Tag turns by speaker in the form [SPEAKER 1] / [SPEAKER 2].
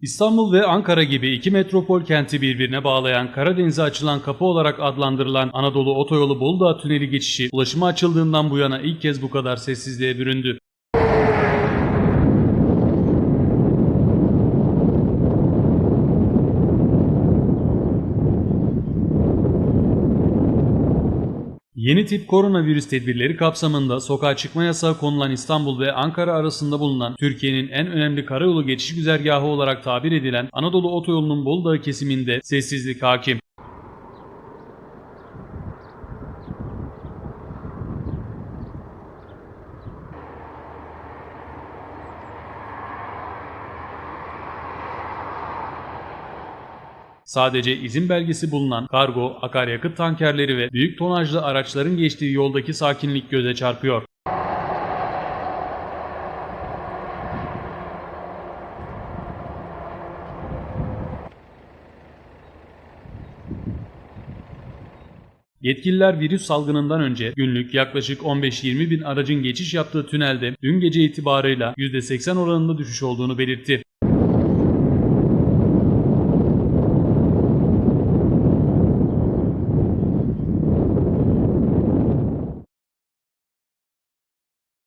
[SPEAKER 1] İstanbul ve Ankara gibi iki metropol kenti birbirine bağlayan Karadeniz'e açılan kapı olarak adlandırılan Anadolu Otoyolu Boldağ Tüneli geçişi ulaşıma açıldığından bu yana ilk kez bu kadar sessizliğe büründü. Yeni tip koronavirüs tedbirleri kapsamında sokağa çıkma yasağı konulan İstanbul ve Ankara arasında bulunan Türkiye'nin en önemli karayolu geçiş güzergahı olarak tabir edilen Anadolu Otoyolu'nun Boldağ kesiminde sessizlik hakim. Sadece izin belgesi bulunan kargo, akaryakıt tankerleri ve büyük tonajlı araçların geçtiği yoldaki sakinlik göze çarpıyor. Yetkililer virüs salgınından önce günlük yaklaşık 15-20 bin aracın geçiş yaptığı tünelde dün gece itibarıyla %80 oranında düşüş olduğunu belirtti.